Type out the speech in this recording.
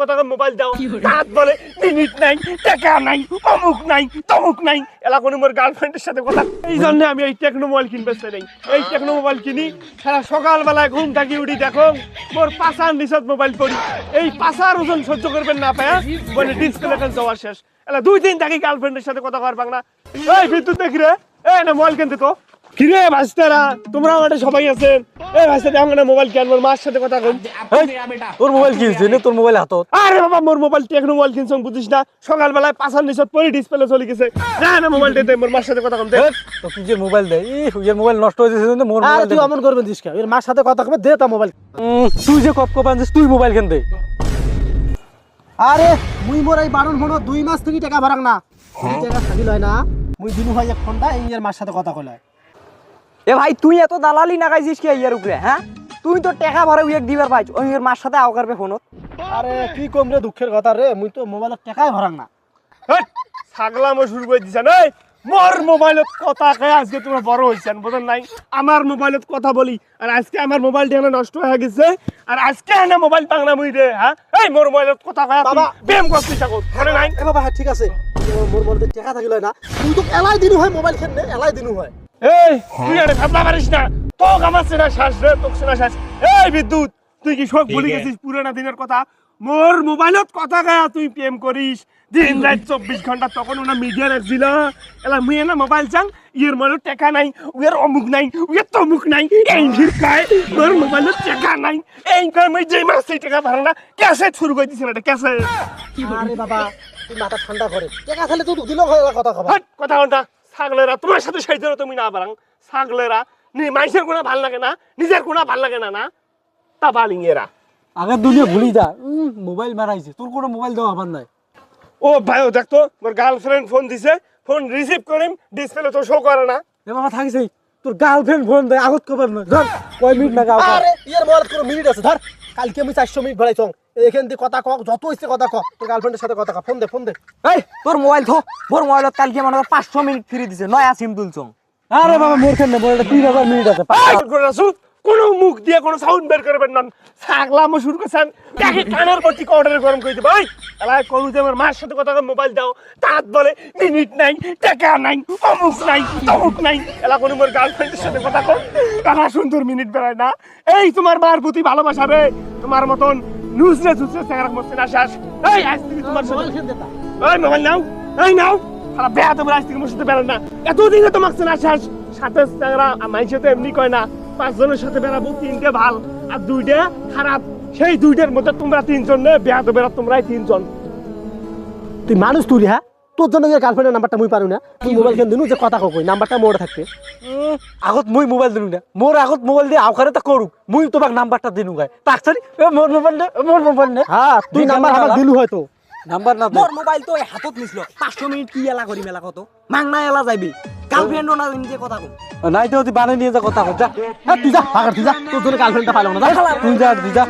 কথা মোবাইল দাও। রাত বলে মিনিট নাই টাকা নাই অমুক নাই তমুক নাই। এলা কোনো মোর গার্লফ্রেন্ডের সাথে কথা এই জন্য আমি এই টেকনো মোবাইল কিনবে নেই। এই টেকনো মোবাইল কিনি সারা সকালবেলায় ঘুম থাকি উঠি দেখো মোর পাশার নিষদ মোবাইল পড়ি এই পাশার ওজন সহ্য করবেন না পায়া বলে ডিসপ্লে কেন যাওয়ার শেষ। এলা দুই দিন থাকি গার্লফ্রেন্ডের সাথে কথা কর না এই বিদ্যুৎ দেখি রে। এই না মোবাইল কিনতে তো। কিরে ভাইস্তারা তোমরা আমাদের সবাই আছেন। আমার না মোবাইল কেন মোর মার সাথে কথা কম তোর মোবাইল কিনছিস নে তোর মোবাইল হাতত। আরে বাবা মোর মোবাইল টেকনো মোবাইল কিনছ বুঝিস না? সকালবেলায় পাশার নিচত পরে ডিসপ্লে চলে গেছে। না না মোবাইল দে মোর মার সাথে কথা কম দে। তো কি যে মোবাইল দে ই এর মোবাইল নষ্ট হয়ে যাচ্ছে জন্য মোর আরে মোবাইল তুই অমন করবেন দিস কে? এর মার সাথে কথা কবে দে তা মোবাইল তুই যে কপ কপ আনছিস তুই মোবাইল কেন দে। আরে মুই মোর এই বারণ দুই মাস থেকে টাকা ভরাং না। এই টাকা থাকিল হয় না। মুই দিনু হয় এক ঘণ্টা এই এর মার সাথে কথা কইলা। এ ভাই তুই এত দালালি নাগাইছিস কি ইয়ার উপরে হ্যাঁ? তুই তো টাকা ভরে উইক দিবার পাইছ ওই এর মার সাথে আও করবে ফোনত। আরে কি কম রে দুঃখের কথা রে মুই তো মোবাইলত টাকাই ভরাং না। হেৎ, ছাগলামো শুরু করে দিছেন এই মোর মোবাইলত কথা কয়ে আজকে তোমরা বড় হইছেন বুঝেন নাই? আমার মোবাইলত কথা বলি আর আজকে আমার মোবাইলটা এখানে নষ্ট হয়ে গেছে আর আজকে এনে মোবাইল পাংনা মুই রে হ্যাঁ? এই মোর মোবাইলত কথা কয়ে বাবা। ব্যায়াম করছিস থাকো মনে নাই? এ বাবা হ্যাঁ ঠিক আছে। মোর- মোর বলতে টাকা থাকিল হয় না তুই তো এলাই দিনু হয় মোবাইল খেলনে এলাই দিনু হয়। এই তুই আরে ভাবনা পারিস না। তোক আমার সেনা শ্বাস রে তোক সেনা শ্বাস। এই বিদ্যুৎ তুই কি সব ভুলে গেছিস পুরানা দিনের কথা? মোর মোবাইলত কথা গায়া তুই প্রেম করিস। দিন রাত চব্বিশ ঘণ্টা তখন ওনা মিডিয়া রাখছিল এলা মুই না মোবাইল চাং ইয়ের মনে টাকা নাই উয়ের অমুক নাই উয়ের তমুক নাই এই ভিড় খায় মোর মোবাইলত টাকা নাই। এই কয় মুই যে মাস সেই টাকা ভাড়া না ক্যাসে শুরু করে দিছি না এটা ক্যাসে। আরে বাবা তুই মাথা ঠান্ডা করে। টাকা খালি তুই দিল হয় কথা কবা। কথা ঘণ্টা ছাগলেরা তোমার সাথে সেই জন্য তুমি না পারাং ছাগলেরা নি মানুষের কোনো ভালো লাগে না নিজের কোনো ভালো লাগে না না তা বালিংয়েরা আগের দুনিয়া ভুলি যা। মোবাইল মারাইছে। তোর কোনো মোবাইল দেওয়া আবার নাই। ও ভাই ও দেখতো মোর গার্লফ্রেন্ড ফোন দিছে। ফোন রিসিভ করিম ডিসপ্লে তো শো করে না। এ বাবা থাকিস এই, তোর গার্লফ্রেন্ড ফোন দে আগত কবার না ধর কয় মিনিট না গাও আরে ইয়ার মোবাইলত কোনো মিনিট আছে। ধর কালকে আমি চারশো মিনিট ভরাইছ এখান দিয়ে কথা কক যত ইচ্ছে কথা কক তোর গার্লফ্রেন্ডের সাথে কথা ক ফোন দে ফোন দে। এই তোর মোবাইল থো মোর মোবাইলত কালকে মনে পাঁচশো মিনিট ফ্রি দিছে নয়া সিম তুলছং। আরে বাবা মোর কেন মোবাইলটা তিন হাজার মিনিট আছে। কোনো মুখ দিয়ে কোনো সাউন্ড বের করবেন না ছাগলামো শুরু করছেন। দেখি কানের পর টিকা অর্ডার গরম করে ভাই এলাই করু যে আমার মার সাথে কথা মোবাইল দাও। তাত বলে মিনিট নাই টাকা নাই অমুক নাই তমুক নাই। এলা কোনো মোর গার্লফ্রেন্ডের সাথে কথা কর তারা সুন্দর মিনিট বেড়ায় না। এই তোমার মার প্রতি ভালোবাসা রে। তোমার মতন নুসরে চুসরে চেহারা মস্তি না শ্বাস এই আজ থেকে তোমার সাথে। এই মোবাইল নাও এই নাও সারা বেয়া তোমরা আজ থেকে মোর সাথে বেড়ান না তো তোমার সাথে আসাস সাথে চেহারা মাইসে তো এমনি কয় না পাঁচজনের সাথে বেড়াবো তিনটে ভালো আর দুইটা খারাপ সেই দুইটার মধ্যে তোমরা তিনজন নে বেয়া তো বেড়া তোমরাই তিনজন তুই মানুষ তুই হ্যাঁ তোর জন্য গার্লফ্রেন্ডের নাম্বারটা মুই পারু না তুই মোবাইল কেন দিনু যে কথা কই নাম্বারটা মোড় থাকবে। আগত মুই মোবাইল দিনু না মোর আগত মোবাইল দিয়ে আউখারে তা করুক মুই তোমাক নাম্বারটা দিনু গায়। তাক এ মোর মোবাইল নে মোর মোবাইল নে। হ্যাঁ তুই নাম্বার আমার দিলু হয়তো। নাম্বার না মোর মোবাইল তো হাতত নিছিল পাঁচশো মিনিট কি এলা করি মেলা কত? মাংনা এলা যাইবি। গার্লফ্রেন্ডও না নিজে কথা কম। নাই তো বানাই নিয়ে যা কথা কর যা। হ্যাঁ তুই যা তুই যা। তোর জন্য গার্লফ্রেন্ডটা পাইলাম না তুই যা তুই যা।